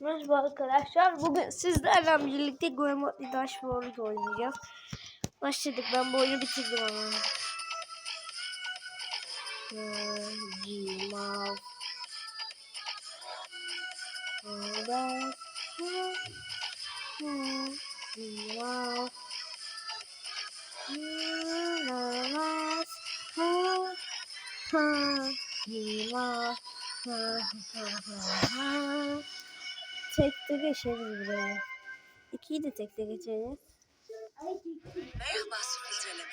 Merhaba arkadaşlar. Bugün sizlerle birlikte Goemotli Dash World oynayacağız. Başladık. Ben bu oyunu bitirdim ama. Cimal. Cimal. Cimal. Tekte geçeriz buraya. İkiyi de tekte geçeriz. Merhaba su filtreleme.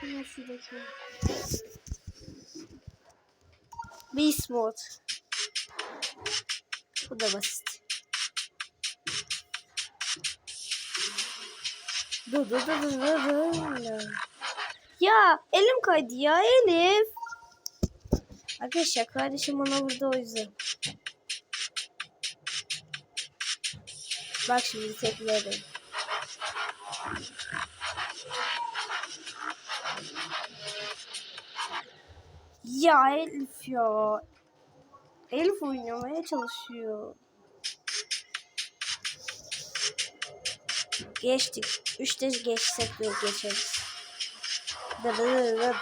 Hemen şuradaki. Beast mode. Bu da basit. Dur dur dur dur dur dur. Ya elim kaydı ya Elif. Arkadaşlar kardeşim bana vurdu o yüzden. Bak şimdi teklerim. Ya Elif ya. Elif oynamaya çalışıyor. Geçtik. Üçte geçsek de geçeriz. Binatına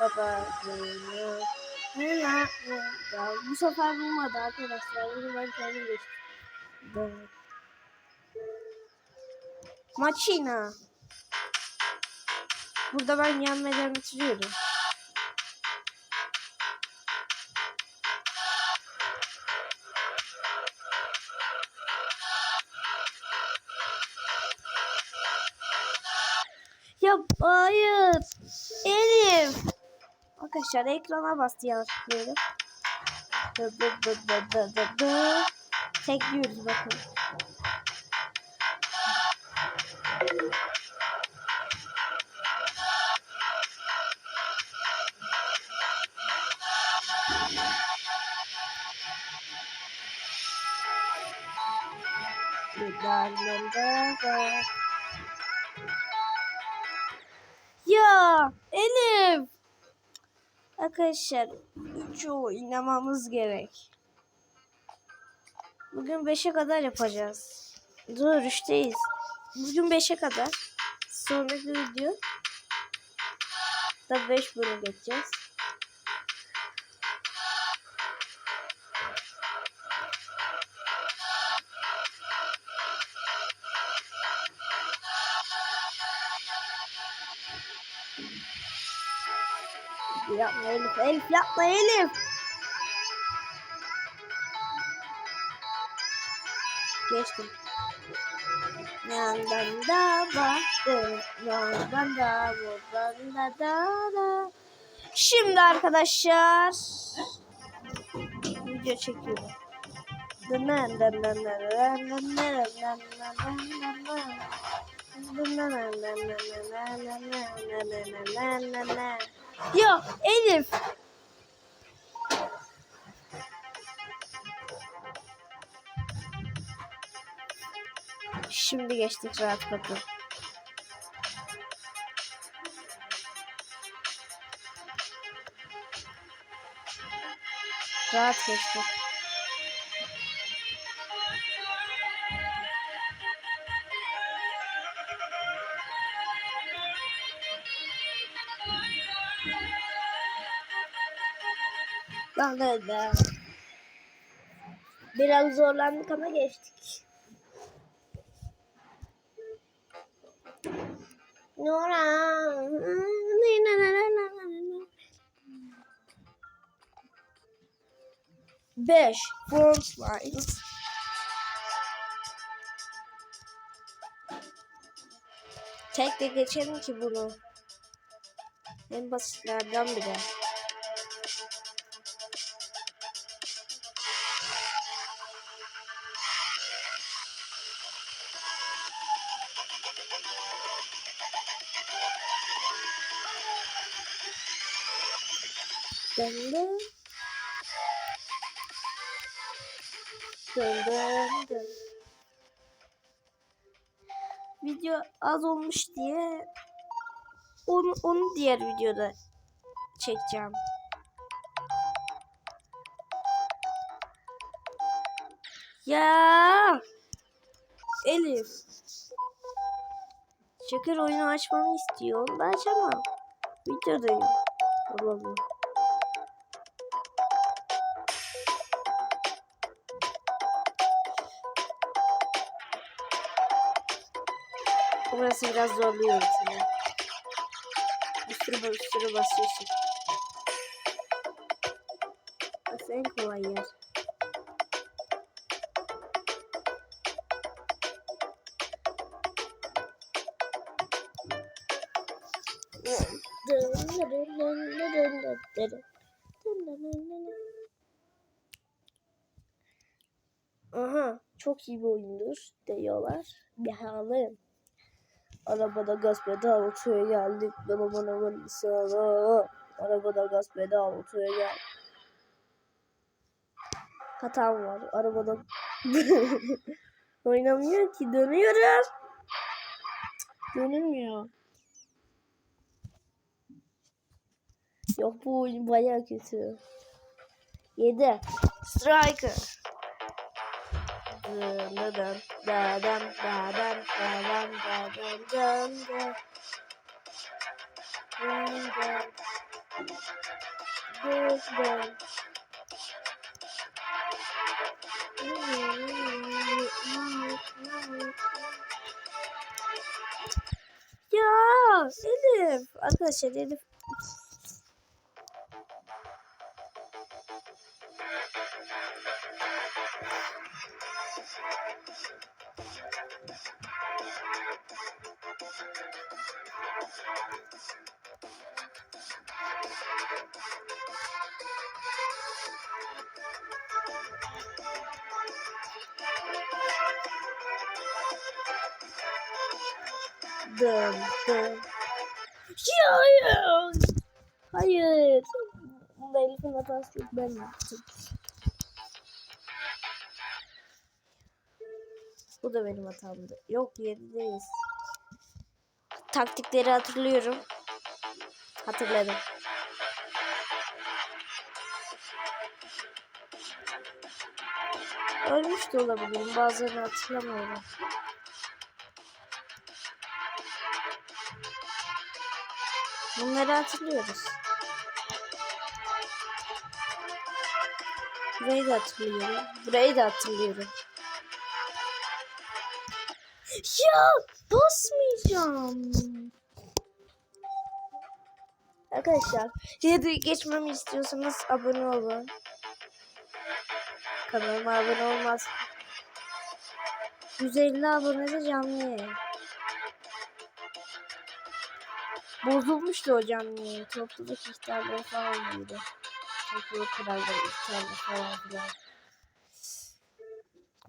baba günü. Ya bu sefer bulmadı arkadaşlar. Bunu ben kendim geçtim. Maçina. Burada ben yenmeden bitiriyorum. Ya hayır. Elif. Arkadaşlar ekrana bastı yanlışlıkla. Dı dı dı dı dı dı dı. Tekliyoruz bakın. Ya Elif. Arkadaşlar 3 oynamamız gerek. Bugün 5'e kadar yapacağız. Dur 3'teyiz. Bugün 5'e kadar. Sonraki video da 5 bölüm geçeceğiz. Yapma Elif. Elif yapma Elif. Geçtim. Yandan da baktım. Yandan da buradan da da da. Şimdi arkadaşlar video çekiyorum. Ya Elif. Şimdi geçtik rahat bakın. Rahat geçtik. Lan da da. Biraz zorlandık ama geçtik. Nora. Beş. Front lines. Tek de geçelim ki bunu. En basitlerden biri. Dın dın dın. Video az olmuş diye onu, onu diğer videoda çekeceğim. Ya Elif. Şeker oyunu açmamı istiyor. Onu da açamam. Videodayım. Olamıyor. Burası biraz zorluyor seni. Bir sürü bir basıyorsun. Burası en kolay yer. Aha çok iyi bir oyundur diyorlar. Bakalım. Arabada gaz pedal otuya geldik. Bana bana bana sana. Arabada gaz pedal otuya gel. Hatam var. Arabada oynamıyor ki. Dönüyorum. Dönülmüyor. Yok bu oyun baya kötü. 7. Striker. Da dın dın dın. Dın dın. Dın dın. Ya Elif. Arkadaşlar Elif Dın. Ya hayır. Hayır. Bunda Elif'in hatası yok. Ben yaptım. Bu da benim hatamdı. Yok yerindeyiz. Taktikleri hatırlıyorum. Hatırladım. Ölmüş de olabilirim. Bazılarını hatırlamıyorum. Bunları hatırlıyoruz. Burayı da hatırlıyorum. Burayı da hatırlıyorum. Ya basmayacağım. Arkadaşlar videoyu geçmemi istiyorsanız abone olun. Kanalıma abone olmaz. 150 abonede canlı yayın. Bozulmuştu o canlı yayın. Topluluk ihtarları falan gibiydi. Topluluk kuralları ihtarları falan filan.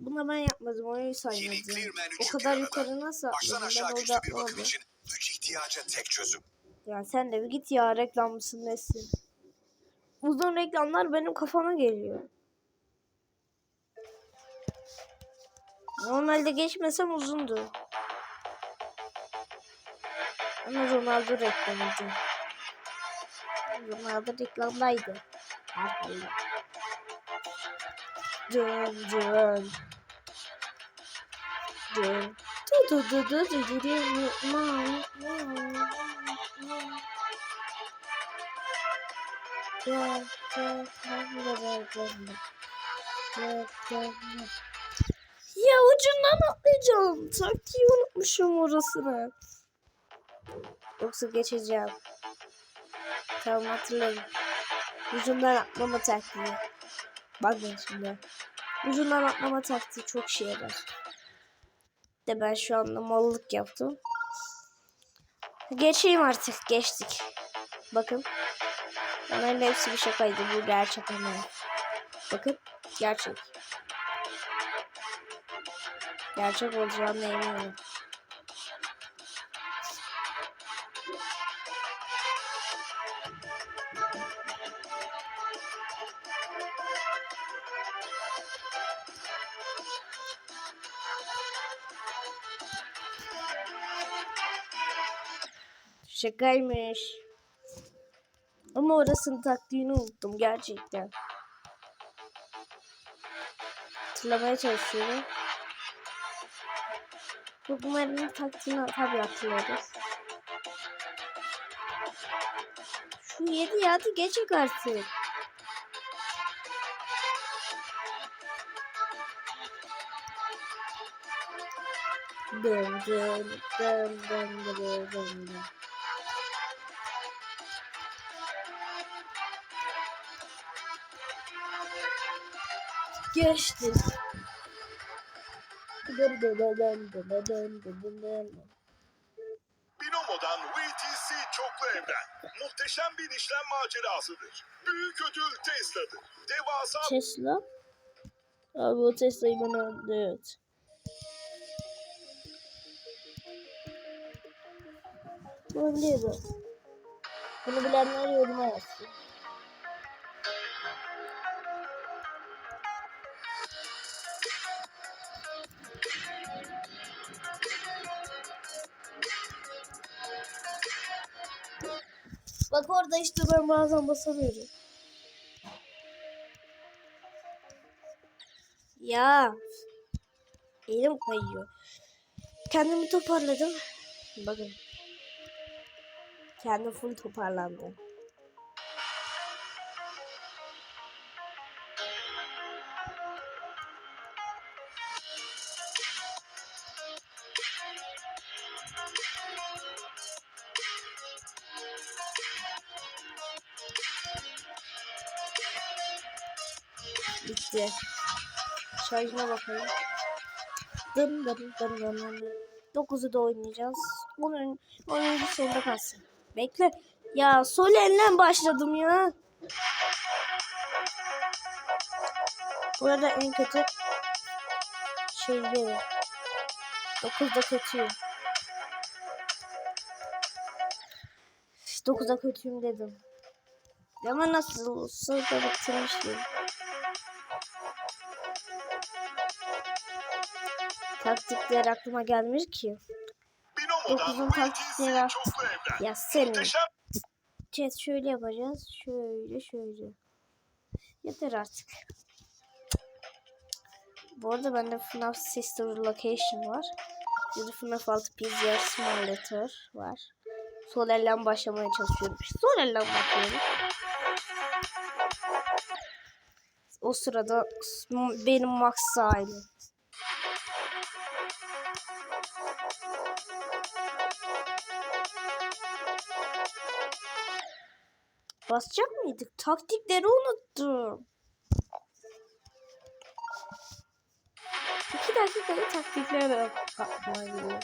Buna ben yapmadım. Yeni saymadım. O 3. kadar yukarı nasıl atladım? Ben orada için 3 ihtiyaca tek çözüm. Ya sen de bir git ya reklam mısın nesin? Uzun reklamlar benim kafama geliyor. Normalde geçmesem uzundu. Ama Ronaldo reklamıydı. Ronaldo reklamdaydı. Herhalde. Dön dön. Ya, ucundan atlayacağım. Taktiği unutmuşum orasını. Yoksa geçeceğim. Tamam hatırladım. Ucundan atlama taktiği. Bakın şimdi. Ucundan atlama taktiği çok işe yarar. De ben şu anda mallık yaptım. Geçeyim artık. Geçtik. Bakın. Bunların hepsi bir şakaydı. Bu gerçek ama. Bakın. Gerçek. Gerçek olacağına eminim. Şakaymış. Ama orasının taktiğini unuttum gerçekten. Hatırlamaya çalışıyorum. Bu bunların taktiğini tabii hatırlarız. Şu yedi yatı geçik artık. Dın dın dın dın dın dın dın. Dın. Binomo'dan VTC çoklu evren. Muhteşem bir işlem macerasıdır. Büyük ödül Tesla'dır. Devasa Tesla. Abi o Tesla'yı bana evet. Bunu biliyorum. Bunu bilenler yoruma yazsın. Bak orada işte ben bazen basamıyorum. Ya. Elim kayıyor. Kendimi toparladım. Bakın. Kendim full toparlandım. Şarjına bakalım. Dın dın dın dın dın. 9'u da oynayacağız. Onun oyuncu sonunda kalsın. Bekle. Ya sol elle başladım ya. Bu arada en kötü şey değil. 9'da kötüyüm. 9'da kötüyüm dedim. Ama nasıl olsa da bitirmiştim. Taktikler aklıma gelmiş ki. Dokuzun taktikleri var. Ya senin. Chat şöyle yapacağız. Şöyle şöyle. Yeter artık. Bu arada bende FNAF Sister Location var. Bir de FNAF 6 PZR Simulator var. Sol elden başlamaya çalışıyorum. Sol elden başlıyorum. O sırada benim max sahibi. Basacak mıydık? Taktikleri unuttum. İki dakikada taktikler aklıma geliyor.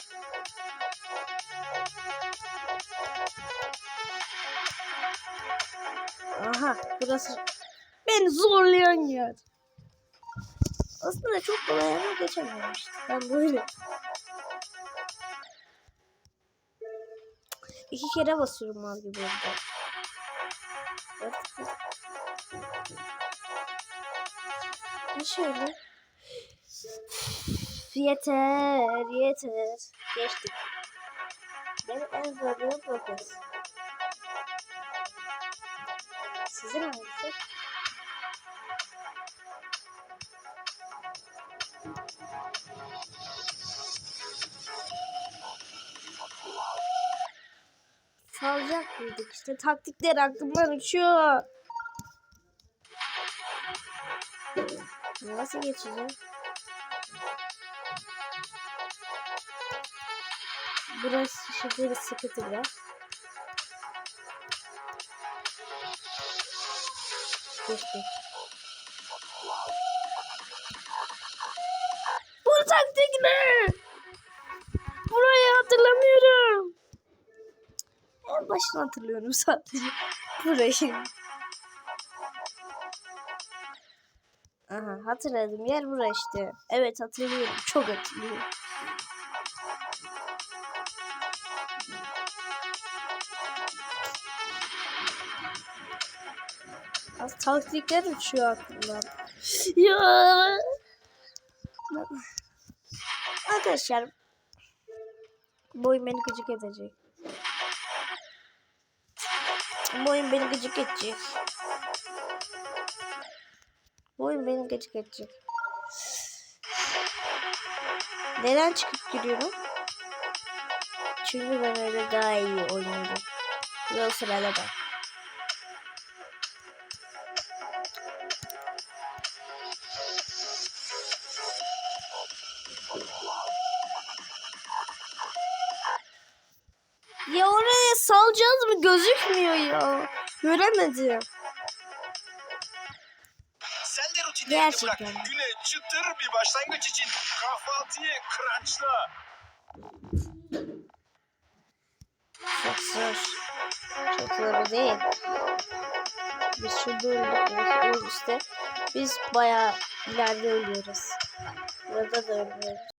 Aha burası beni zorlayan yer. Aslında çok kolay ama geçememiştim. Ben böyle. İki kere basıyorum mal gibi orada. Ne şöyle? Yeter, yeter. Geçtik. Benim en zorluğum bu. Sizin hangisi? Salacak mıydık işte taktikler aklımdan uçuyor. Nasıl geçeceğim? Burası şurada bir sıkıntı var. Geçti. Bu taktik ne? Başını hatırlıyorum sadece. Burayı. Aha hatırladım yer bura işte. Evet hatırlıyorum. Çok hatırlıyorum. Az taktikler uçuyor aklımdan. ya. Arkadaşlar bu oyun beni gıcık edecek. Bu oyun beni gıcık edecek. Bu oyun beni gıcık edecek. Neden çıkıp giriyorum? Çünkü ben öyle daha iyi oynuyorum. Sırada ben. Ya salacağız mı gözükmüyor ya. Göremedim. Sen de rutinlerini Gerçekten. bırak. Güne çıtır bir başlangıç için kahvaltıyı crunchla. Çok zor. Çok zor değil. Biz şurada. O işte. Biz bayağı ileride ölüyoruz. Burada da ölüyoruz.